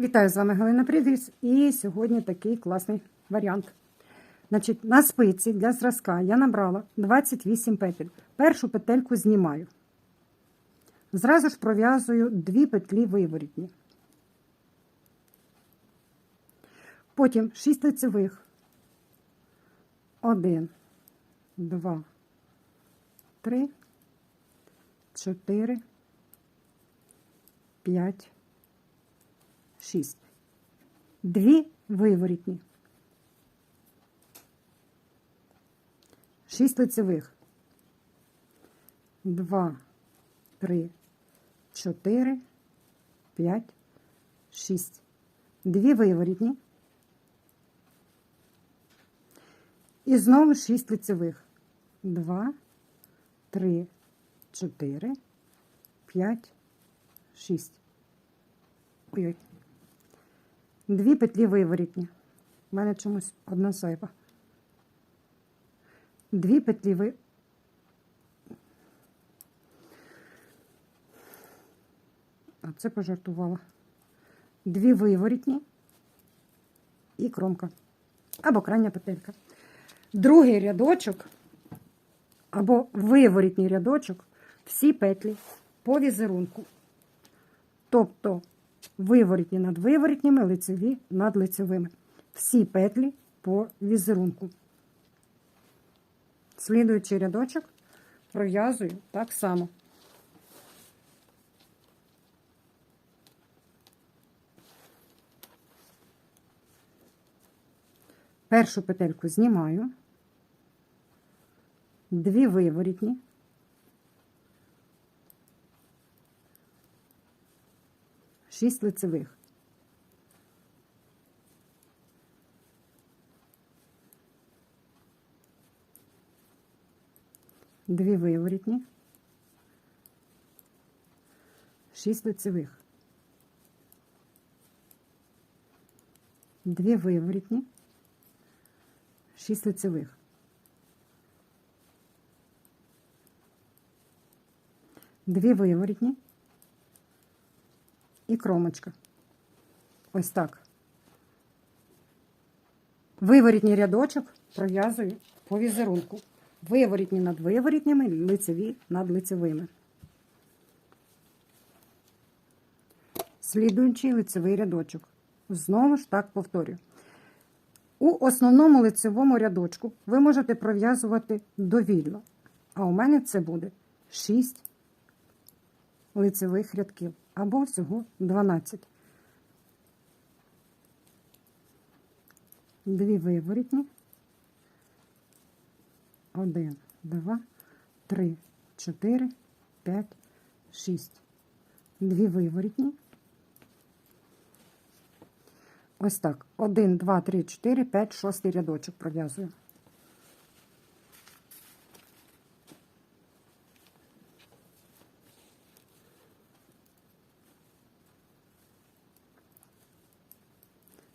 Вітаю з вами Галина Привіс. І сьогодні такий класний варіант. Значить, на спиці для зразка я набрала 28 петель. Першу петельку знімаю. Зразу ж пров'язую дві петлі виворітні. Потім 6 лицевих. 1, 2, 3, 4, 5, 6. Дві виворітні. 6 лицевих. 2, 3, 4, 5, 6. Дві виворітні. І знову 6 лицевих. 2, 3, 4, 5, 6. Ой-ой. Дві петлі виворітні. У мене чомусь одна зайва. Дві петлі ви. А це пожартувала. Дві виворітні і кромка. Або крайня петелька. Другий рядочок, або виворітній рядочок, всі петлі по візерунку. Тобто виворітні над виворітніми, лицеві над лицевими. Всі петлі по візерунку. Слідуючий рядочок пров'язую так само. Першу петельку знімаю, дві виворітні, шість лицевих. Дві виворітні, шість лицевих. Дві виворітні, шість лицевих. Дві виворітні і кромочка. Ось так. Виворітній рядочок пров'язую по візерунку. Виворітні над виворітніми, лицеві над лицевими. Слідуючий лицевий рядочок. Знову ж так повторюю. У основному лицевому рядочку ви можете пров'язувати довільно. А у мене це буде 6 лицевих рядків або всього 12. Дві виворітні. Один, два, три, чотири, п'ять, шість. Дві виворітні. Ось так. Один, два, три, чотири, п'ять, шостий рядочок пров'язую.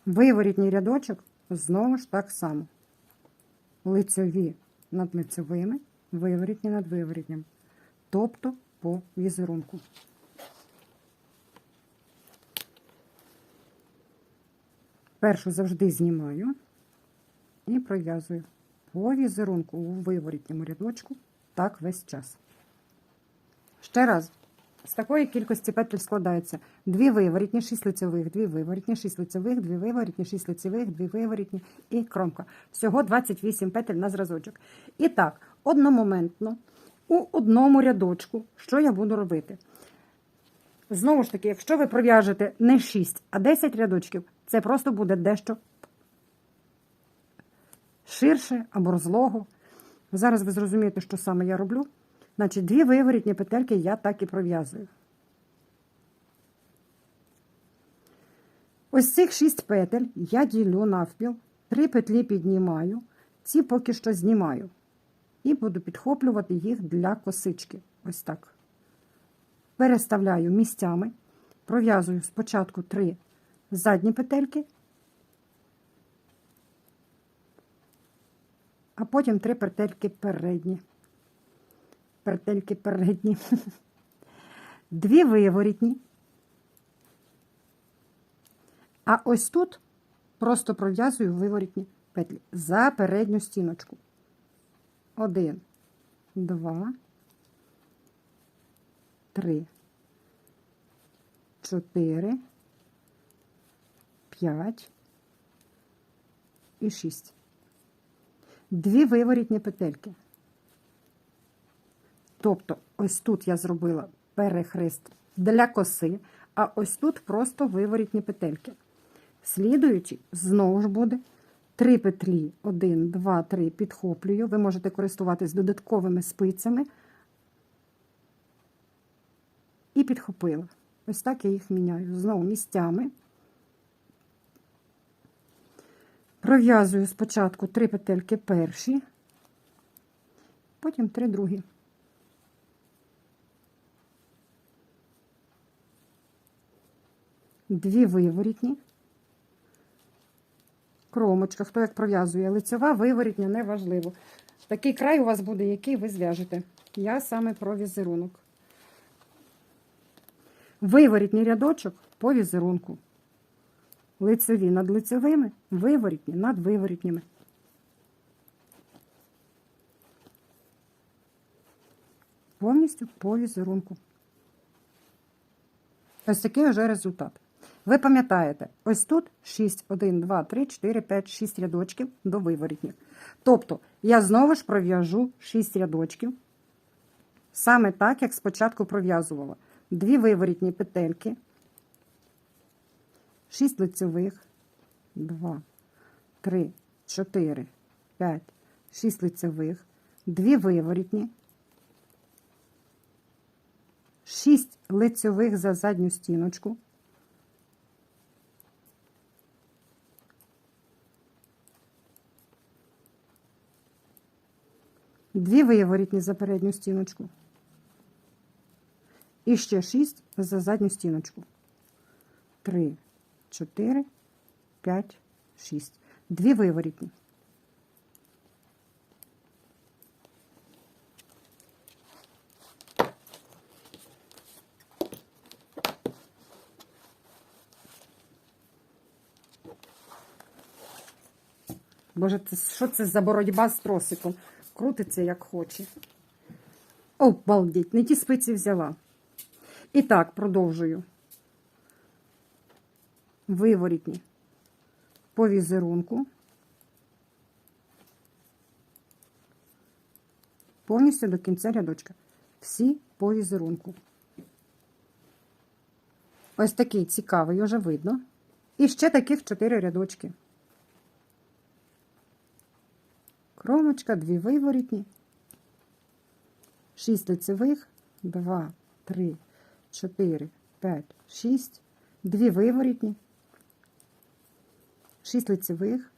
Виворітній рядочок знову ж так само. Лицеві над лицевими, виворітні над виворітнім. Тобто по візерунку. Першу завжди знімаю і пров'язую по візерунку у виворітньому рядочку так весь час. Ще раз. З такої кількості петель складається дві виворітні, 6 лицевих, дві виворітні, 6 лицевих, дві виворітні, 6 лицевих, дві виворітні і кромка. Всього 28 петель на зразочок. І так, одномоментно, у одному рядочку, що я буду робити? Знову ж таки, якщо ви пров'яжете не 6, а 10 рядочків, це просто буде дещо ширше або розлого. Зараз ви зрозумієте, що саме я роблю. Значить, дві виворітні петельки я так і пров'язую. Ось цих шість петель я ділю навпіл, три петлі піднімаю, ці поки що знімаю. І буду підхоплювати їх для косички. Ось так. Переставляю місцями, пров'язую спочатку три задні петельки, а потім три петельки передні петельки передні, дві виворітні, А ось тут просто пров'язую виворітні петлі за передню стіночку. Один, два, три, чотири, п'ять і шість. Дві виворітні петельки. Тобто, ось тут я зробила перехрест для коси, а ось тут просто виворітні петельки. Слідуючи, знову ж буде три петлі, 1, 2, 3 підхоплюю. Ви можете користуватись додатковими спицями. І підхопила. Ось так я їх міняю. Знову місцями. Пров'язую спочатку три петельки перші, потім три другі. Дві виворітні. Кромочка, хто як пров'язує, лицьова, виворітня, неважливо. Такий край у вас буде, який ви зв'яжете. Я саме про візерунок. Виворітній рядочок по візерунку. Лицеві над лицевими, виворітні над виворітніми. Повністю по візерунку. Ось такий вже результат. Ви пам'ятаєте, ось тут 6, 1, 2, 3, 4, 5, 6 рядочків до виворітніх. Тобто, я знову ж пров'яжу 6 рядочків. Саме так, як спочатку пров'язувала. Дві виворітні петельки. 6 лицевих, 2, 3, 4, 5, 6 лицевих, 2 виворітні, 6 лицевих за задню стіночку, Дві виворітні за передню стіночку. І ще 6 за задню стіночку. 3, 4, 5, 6. Дві виворітні. Боже, це, що це за боротьба з тросиком? Крутиться як хоче. О, балдіть, не ті спиці взяла. І так, продовжую. Виворітні по візерунку. Повністю до кінця рядочка. Всі по візерунку. Ось такий цікавий, вже видно. І ще таких 4 рядочки. Кромочка, дві виворітні, 6 лицевих, 2, 3, 4, 5, 6, дві виворітні, 6 лицевих,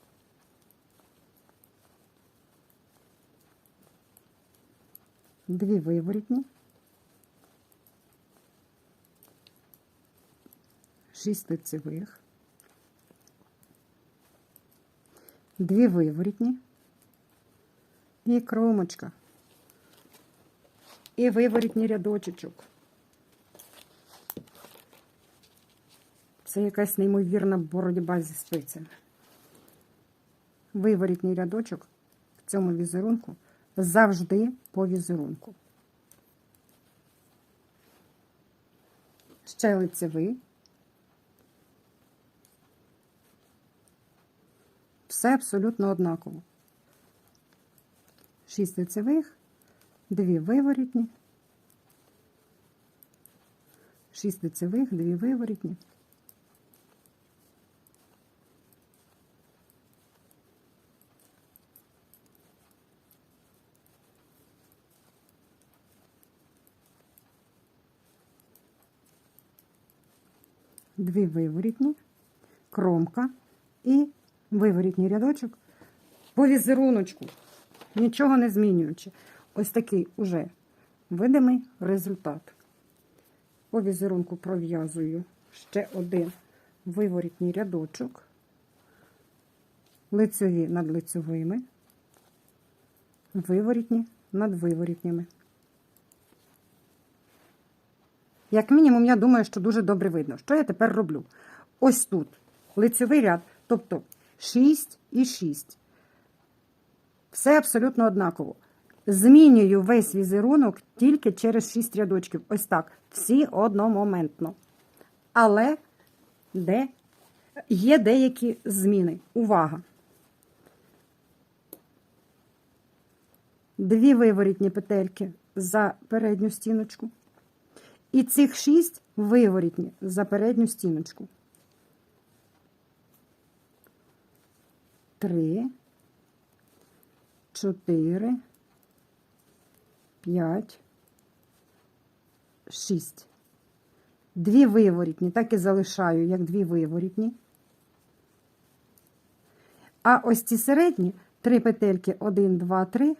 дві виворітні, 6 лицевих, дві виворітні, і кромочка, і виворітній рядочечок. Це якась неймовірна боротьба зі спицями. Виворітній рядочок в цьому візерунку завжди по візерунку. Ще лицевий. Все абсолютно однаково. 6 лицевих, 2 виворітні, 6 лицевих, 2 виворітні. Дві виворітні, кромка і виворітній рядочок по візеруночку нічого не змінюючи. Ось такий уже видимий результат. По візерунку пров'язую ще один виворітній рядочок, лицеві над лицевими, виворітні над виворітніми. Як мінімум, я думаю, що дуже добре видно. Що я тепер роблю? Ось тут лицевий ряд, тобто 6 і 6. Все абсолютно однаково. Змінюю весь візерунок тільки через 6 рядочків. Ось так. Всі одномоментно. Але де є деякі зміни. Увага! Дві виворітні петельки за передню стіночку. І цих шість виворітні за передню стіночку. Три, чотири, п'ять, шість. Дві виворітні, так і залишаю, як дві виворітні. А ось ці середні, три петельки, один, два, три,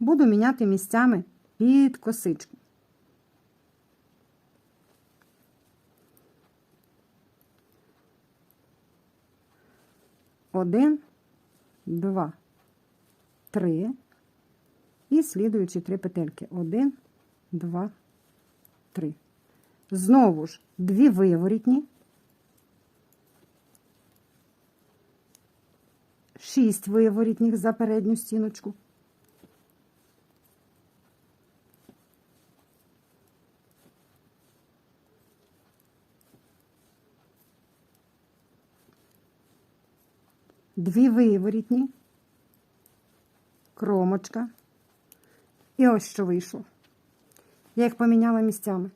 буду міняти місцями під косичку. Один, два, три. І слідуючі три петельки. Один, два, три. Знову ж дві виворітні. Шість виворітніх за передню стіночку. Дві виворітні, кромочка. І ось що вийшло. Я їх поміняла місцями.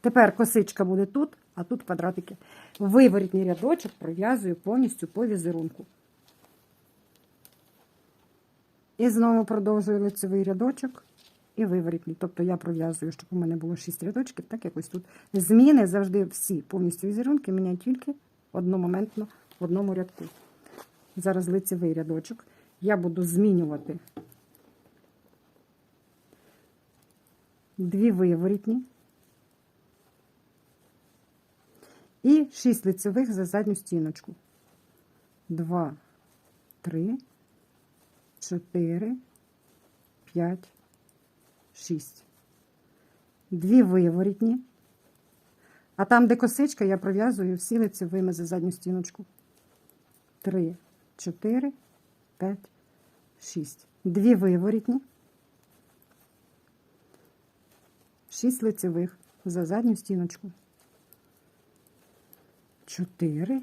Тепер косичка буде тут, а тут квадратики. Виворітній рядочок пров'язую повністю по візерунку. І знову продовжую лицевий рядочок і виворітній. Тобто я пров'язую, щоб у мене було 6 рядочків, так якось тут. Зміни завжди всі повністю візерунки міняю тільки одномоментно в одному рядку. Зараз лицевий рядочок. Я буду змінювати дві виворітні і 6 лицевих за задню стіночку. 2, 3, 4, 5, 6. Дві виворітні. А там, де косичка, я пров'язую всі лицевими за задню стіночку. 3, 4, 5, 6. Дві виворітні. 6 лицевих за задню стіночку. 4,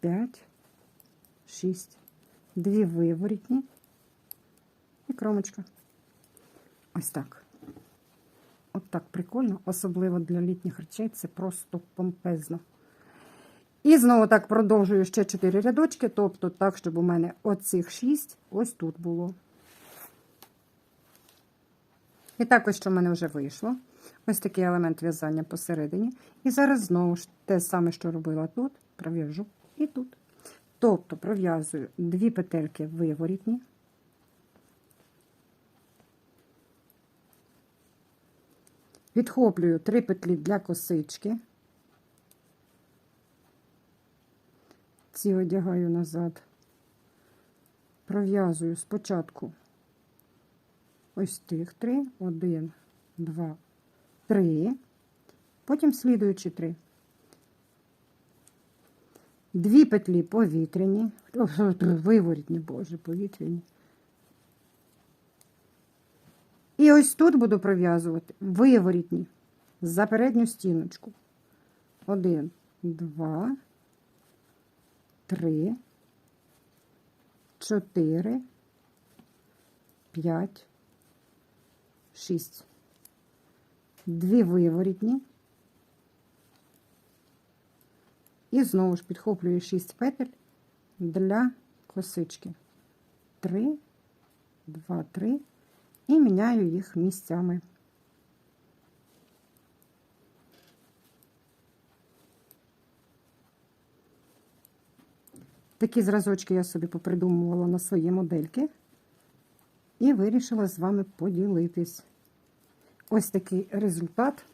5, 6. Дві виворітні і кромочка. Ось так. От так прикольно, особливо для літніх речей, це просто помпезно. І знову так продовжую ще 4 рядочки, тобто так, щоб у мене оцих 6 ось тут було. І так ось що в мене вже вийшло. Ось такий елемент в'язання посередині. І зараз знову ж те саме, що робила тут, пров'яжу і тут. Тобто пров'язую дві петельки виворітні. Відхоплюю три петлі для косички. Ці одягаю назад. Пров'язую спочатку ось тих три. Один, два, три. Потім слідуючі три. Дві петлі повітряні, виворітні, боже, повітряні. І ось тут буду пров'язувати виворітні за передню стіночку. Один, два, три, чотири, п'ять, шість. Дві виворітні. І знову ж підхоплюю 6 петель для косички. 3, 2, 3 і міняю їх місцями. Такі зразочки я собі попридумувала на свої модельки і вирішила з вами поділитись. Ось такий результат.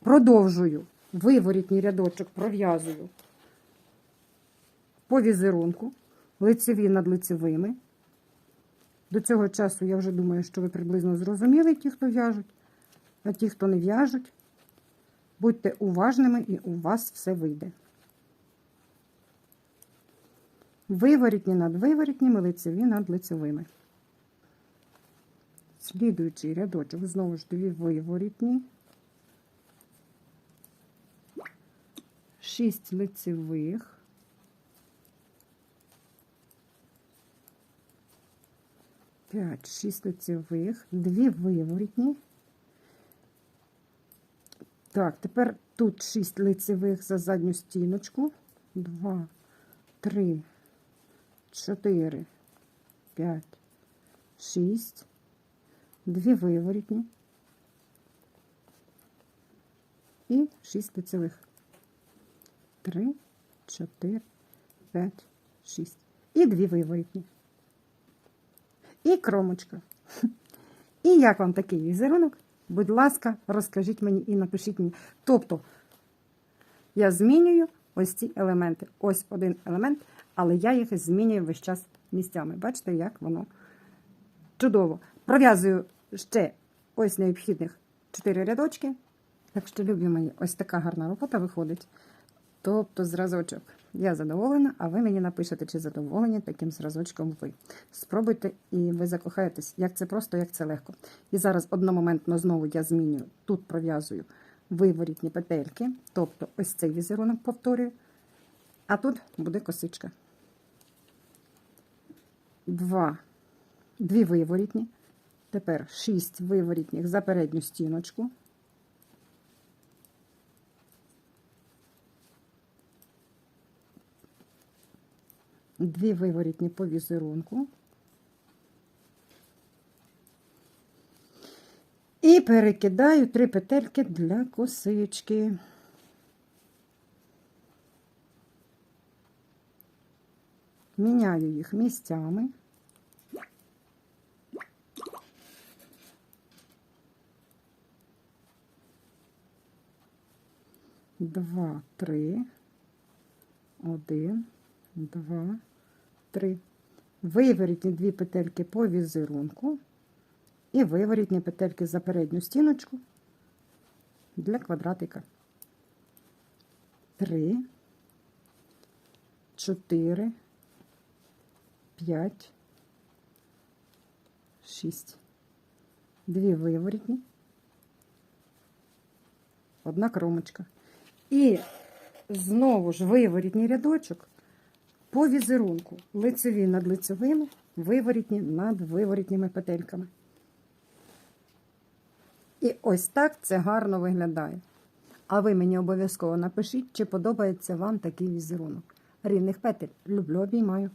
Продовжую виворітній рядочок пров'язую по візерунку, лицеві над лицевими. До цього часу я вже думаю, що ви приблизно зрозуміли ті, хто в'яжуть, а ті, хто не в'яжуть, будьте уважними і у вас все вийде. Виворітні над виворітніми, лицеві над лицевими. Слідуючий рядочок, знову ж дві виворітні. Шість лицевих. П'ять, шість лицевих, дві виворітні. Так, тепер тут шість лицевих за задню стіночку. Два, три, чотири, п'ять, шість, дві виворітні і шість лицевих. Три, чотири, п'ять, шість. І дві виворітні. І кромочка. І як вам такий візерунок? Будь ласка, розкажіть мені і напишіть мені. Тобто, я змінюю ось ці елементи. Ось один елемент, але я їх змінюю весь час місцями. Бачите, як воно чудово. Пров'язую ще ось необхідних 4 рядочки. Так що, любі мої, ось така гарна робота виходить. Тобто зразочок. Я задоволена, а ви мені напишете, чи задоволені таким зразочком ви. Спробуйте і ви закохаєтесь, як це просто, як це легко. І зараз одномоментно знову я змінюю, тут пров'язую виворітні петельки, тобто ось цей візерунок повторюю, а тут буде косичка. Два, дві виворітні. Тепер шість виворітніх за передню стіночку. Дві виворітні по візерунку. І перекидаю три петельки для косички. Міняю їх місцями. Два, три, один, два, три. Виворітні дві петельки по візерунку і виворітні петельки за передню стіночку для квадратика. Три, чотири, п'ять, шість. Дві виворітні, одна кромочка. І знову ж виворітній рядочок по візерунку. Лицеві над лицевими, виворітні над виворітніми петельками. І ось так це гарно виглядає. А ви мені обов'язково напишіть, чи подобається вам такий візерунок. Рівних петель люблю, обіймаю.